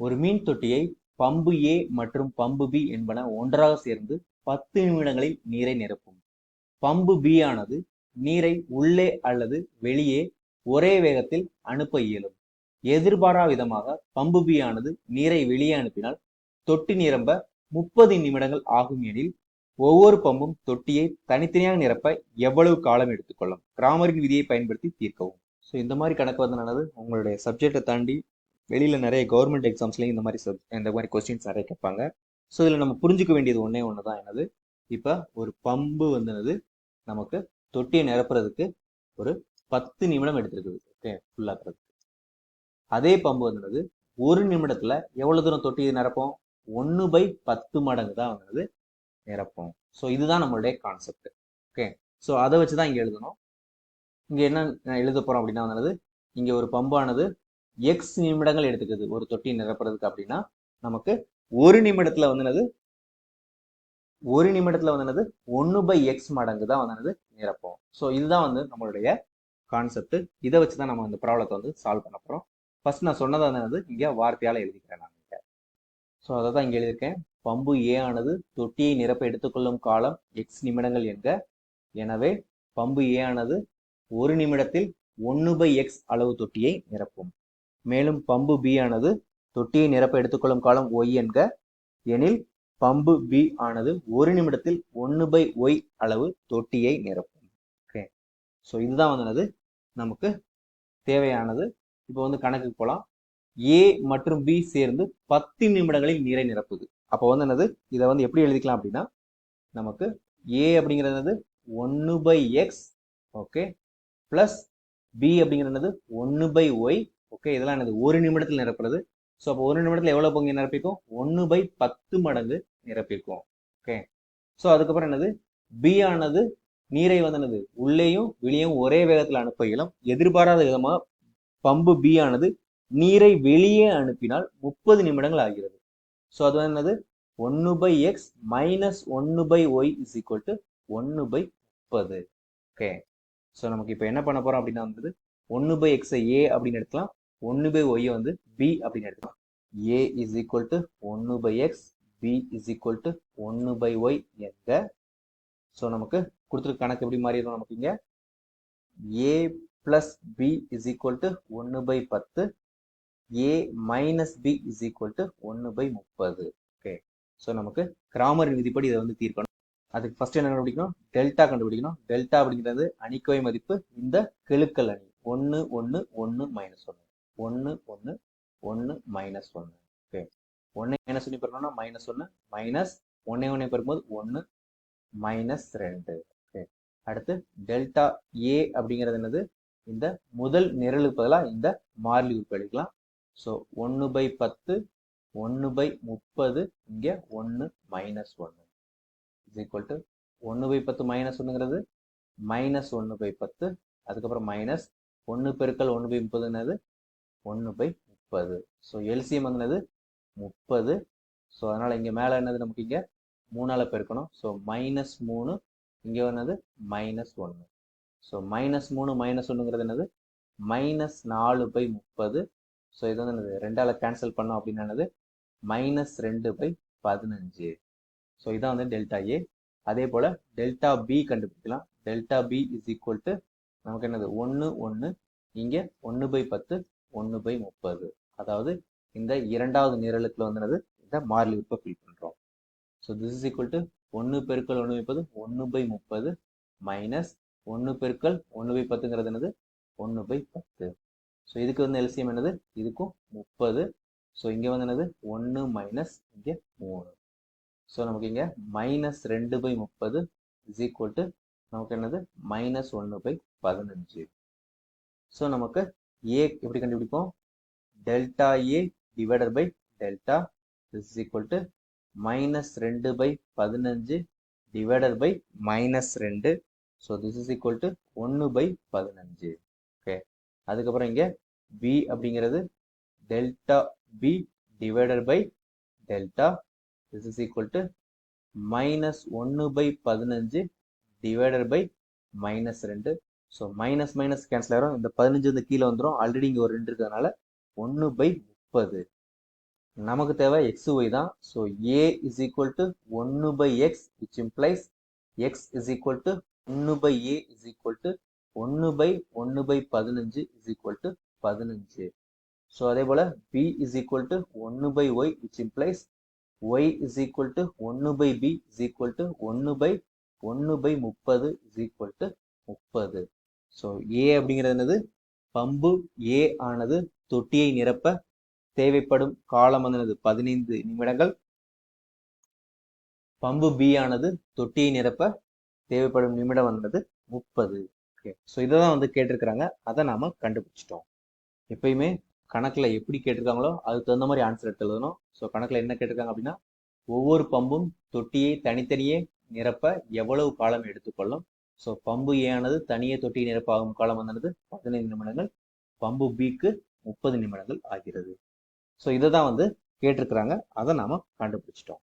ஒரு மீன் தொட்டியை பம்பு ஏ மற்றும் பம்பு பி என்பன ஒன்றாக சேர்ந்து பத்து நிமிடங்களில் நீரை நிரப்பும். பம்பு பி ஆனது நீரை உள்ளே அல்லது வெளியே ஒரே வேகத்தில் அனுப்ப இயலும். எதிர்பாரா விதமாக பம்பு பி ஆனது நீரை வெளியே அனுப்பினால் தொட்டி நிரம்ப முப்பது நிமிடங்கள் ஆகும் எனில் ஒவ்வொரு பம்பும் தொட்டியை தனித்தனியாக நிரப்ப எவ்வளவு காலம் எடுத்துக்கொள்ளும் கிராமரின் விதியை பயன்படுத்தி தீர்க்கவும். ஸோ இந்த மாதிரி கணக்கு வந்து உங்களுடைய சப்ஜெக்டை தாண்டி வெளியில நிறைய கவர்மெண்ட் எக்ஸாம்ஸ்லையும் இந்த மாதிரி சப் இந்த மாதிரி கொஸ்டின்ஸ் நிறைய கேட்பாங்க. ஸோ இதில் நம்ம புரிஞ்சுக்க வேண்டியது ஒன்றே ஒன்று தான் என்னது? இப்போ ஒரு பம்பு வந்துனது நமக்கு தொட்டியை நிரப்புறதுக்கு ஒரு பத்து நிமிடம் எடுத்திருக்குது. ஓகே ஃபுல்லாக்குறதுக்கு அதே பம்பு வந்து ஒரு நிமிடத்துல எவ்வளவு தூரம் தொட்டியை நிரப்போம்? ஒன்று பை பத்து மடங்கு தான் வந்தது நிரப்போம். ஸோ இதுதான் நம்மளுடைய கான்செப்ட் ஓகே ஸோ அதை வச்சு தான் இங்கே எழுதணும். இங்கே என்ன நான் எழுத போகிறோம் அப்படின்னா வந்து இங்கே ஒரு பம்பானது எக்ஸ் நிமிடங்கள் எடுத்துக்குது. ஒரு தொட்டி நிரப்புறதுக்கு அப்படின்னா நமக்கு ஒரு நிமிடத்துல வந்து என்னது ஒரு நிமிடத்துல வந்து என்னது ஒன்று பை எக்ஸ் மடங்கு தான் வந்து என்னது நிரப்போம். ஸோ இதுதான் வந்து நம்மளுடைய கான்செப்ட் இதை வச்சு தான் நம்ம இந்த ப்ராப்ளத்தை வந்து சால்வ் பண்ண போகிறோம் ஃபர்ஸ்ட் நான் சொன்னதை வந்து என்னது? இங்கே வார்த்தையால் எழுதிக்கிறேன் நான் இங்கே. ஸோ அதை தான் இங்கே எழுதியிருக்கேன். பம்பு ஏ ஆனது தொட்டியை நிரப்ப எடுத்துக்கொள்ளும் காலம் எக்ஸ் நிமிடங்கள் என்க. எனவே பம்பு ஏ ஆனது ஒரு நிமிடத்தில் ஒன்று பை எக்ஸ் அளவு தொட்டியை நிரப்பும். மேலும் பம்பு பி ஆனது தொட்டியை நிரப்ப எடுத்துக்கொள்ளும் காலம் ஒய் என்க எனில் பம்பு பி ஆனது ஒரு நிமிடத்தில் ஒன்று பை ஒய் அளவு தொட்டியை நிரப்பும். ஓகே ஸோ இதுதான் வந்து என்னது? நமக்கு தேவையானது. இப்போ வந்து கணக்குக்கு போகலாம் ஏ மற்றும் பி சேர்ந்து பத்து நிமிடங்களில் நீரை நிரப்புது. அப்போ வந்து என்னது? இதை வந்து எப்படி எழுதிக்கலாம் அப்படின்னா நமக்கு ஏ அப்படிங்கிறது என்னது? ஒன்று by x okay plus B அப்படிங்கிறது என்னது? ஒன்று பை ஒய் ஓகே இதெல்லாம் என்னது? ஒரு நிமிடத்தில் நிரப்புறது. ஸோ அப்போ ஒரு நிமிடத்தில் எவ்வளோ பங்கு நிரப்பிக்கும்? ஒன்று பை பத்து மடங்கு நிரப்பிக்கும். ஓகே ஸோ அதுக்கப்புறம் என்னது? பி ஆனது நீரை வந்தனது உள்ளேயும் வெளியும் ஒரே வேகத்தில் அனுப்ப இயலும். எதிர்பாராத விதமாக பம்பு பி ஆனது நீரை வெளியே அனுப்பினால் முப்பது நிமிடங்கள் ஆகிறது. ஸோ அது வந்து என்னது? ஒன்று பை எக்ஸ் மைனஸ் ஒன்று by y is equal to ஒன்று பை முப்பது. ஓகே ஸோ நமக்கு இப்போ என்ன பண்ண போறோம் அப்படின்னா வந்து ஒன்று பை எக்ஸை ஏ அப்படின்னு எடுக்கலாம் ஒன்று பை ஒய்யை வந்து பி அப்படின்னு எடுத்துக்கலாம் ஏ இஸ் ஈக்குவல் டு ஒன்று by x B is equal to ஒன்று பை ஒய் எங்க ஸோ நமக்கு கொடுத்துருக்க கணக்கு எப்படி மாறிடும் நமக்கு இங்கே? A plus B is equal to ஒன்று பை பத்து. A minus B is equal to ஒன்று பை முப்பது. ஓகே ஸோ நமக்கு கிராமரின் விதிப்படி இதை வந்து தீர்க்கணும். அதுக்கு ஃபர்ஸ்ட் என்ன கண்டுபிடிக்கணும்? டெல்டா கண்டுபிடிக்கணும். டெல்டா அப்படிங்கிறது அணிக்கோவை மதிப்பு இந்த கெழுக்கல் அணி. ஒன்று ஒன்று ஒன்று மைனஸ் ஒன்று ஒன்று ஒன்று ஒன்று மைனஸ் ஒன்று ஓகே ஒன்று மைனஸ் ஒன்று பெருக்கணும்னா மைனஸ் ஒன்று மைனஸ் ஒன்றே ஒன்றே பெருக்கும்போது ஒன்று மைனஸ் ரெண்டு. ஓகே அடுத்து டெல்டா ஏ அப்படிங்கிறது என்னது? இந்த முதல் நிரலுக்கு பதிலாக இந்த மாறிலி உறுப்பு எடுக்கலாம் ஸோ ஒன்று பை பத்து ஒன்று பை முப்பது இங்கே ஒன்று மைனஸ் ஒன்று இஸ் ஈக்குவல் டு ஒன்று பை பத்து மைனஸ் ஒன்றுங்கிறது மைனஸ் ஒன்று பை பத்து அதுக்கப்புறம் மைனஸ் ஒன்று பெருக்கல் ஒன்று பை முப்பது என்னது? ஒன்று பை முப்பது. ஸோ எல்சிஎம் என்னது முப்பது. ஸோ அதனால் இங்கே மேலே என்னது நமக்கு இங்கே? மூணால் பெருக்கணும். ஸோ மைனஸ் மூணு இங்கே என்னது மைனஸ் ஒன்று ஸோ மைனஸ் மூணு மைனஸ் ஒன்றுங்கிறது என்னது? மைனஸ் நாலு பை முப்பது. ஸோ இது வந்து என்னது? ரெண்டால் கேன்சல் பண்ணோம் அப்படின்னு என்னது? மைனஸ் ரெண்டு பை பதினஞ்சு. ஸோ இதான் வந்து டெல்டா ஏ அதே போல் டெல்டா பி கண்டுபிடிக்கலாம். Delta B is equal to நமக்கு என்னது? ஒன்று ஒன்று இங்கே ஒன்று பை பத்து. ஒன்று பை முப்பது. அதாவது இந்த இரண்டாவது நிரலுக்குள்ள வந்துனது இந்த மாறிலி உறுப்பை ஃபில் பண்ணுறோம் so this is equal to ஒன்று பெருக்கல் ஒன்று பத்து ஒன்று பை முப்பது மைனஸ் ஒன்று பெருக்கல் ஒன்று பை பத்துங்கிறது என்னது ஒன்று பை பத்து. ஸோ இதுக்கு வந்து எல்சியம் என்னது? இதுக்கும் முப்பது. ஸோ இங்கே வந்து என்னது ஒன்று மைனஸ் இங்கே மூணு. ஸோ நமக்கு இங்கே மைனஸ் ரெண்டு பை முப்பது இஸ் ஈக்குவல் டு நமக்கு என்னது? மைனஸ் ஒன்று பை பதினஞ்சு. ஸோ நமக்கு ஏ எப்படி கண்டுபிடிப்போம்? Delta A divided by delta is equal to minus ரெண்டு பை பதினஞ்சு டிவைடட் பை மைனஸ் ரெண்டு. So this is equal to ஒன்று பை பதினஞ்சு. ஓகே அதுக்கப்புறம் இங்கே பி அப்படிங்கிறது delta B divided by delta this is equal to minus ஒன்று by பதினஞ்சு டிவைடட் பை மைனஸ் ரெண்டு. ஸோ மைனஸ் மைனஸ் கேன்சல் ஆகிடும் இந்த பதினஞ்சு வந்து கீழே வந்துடும் ஆல்ரெடி இங்கே ஒரு ரெண்டு இருக்கிறதுனால ஒன்று பை முப்பது. நமக்கு தேவை எக்ஸ் ஒய் தான். So A is equal to ஒன்று by x which implies x is equal to ஒன்று by A is equal to ஒன்று பை ஒன்று பை பதினஞ்சு இஸ் ஈக்குவல் டு பதினஞ்சு. ஸோ அதே போல் பி இஸ் ஈக்குவல் டு ஒன்று by y which implies y is equal to ஒன்று by B is equal to ஒன்று பை ஒன்று பை முப்பது இஸ் ஈக்குவல் டு முப்பது. ஸோ ஏ அப்படிங்கிறது என்னது? பம்பு ஏ ஆனது தொட்டியை நிரப்ப தேவைப்படும் காலம் வந்து பதினைந்து நிமிடங்கள். பம்பு பி ஆனது தொட்டியை நிரப்ப தேவைப்படும் நிமிடம் வந்தது முப்பது. ஓகே ஸோ இதை தான் வந்து கேட்டிருக்கிறாங்க. அதை நாம கண்டுபிடிச்சிட்டோம். எப்பயுமே கணக்கில் எப்படி கேட்டிருக்காங்களோ அதுக்கு தகுந்த மாதிரி ஆன்சர் எடுத்து எழுதணும். ஸோ கணக்கில் என்ன கேட்டிருக்காங்க அப்படின்னா ஒவ்வொரு பம்பும் தொட்டியை தனித்தனியே நிரப்ப எவ்வளவு காலம் எடுத்துக்கொள்ளும்? ஸோ பம்பு ஏ ஆனது தனியே தொட்டி நிரப்பாகும் காலம் வந்தது பதினைந்து நிமிடங்கள். பம்பு பிக்கு முப்பது நிமிடங்கள் ஆகிறது. ஸோ இதை தான் வந்து கேட்டிருக்கிறாங்க. அதை நாம் கண்டுபிடிச்சிட்டோம்.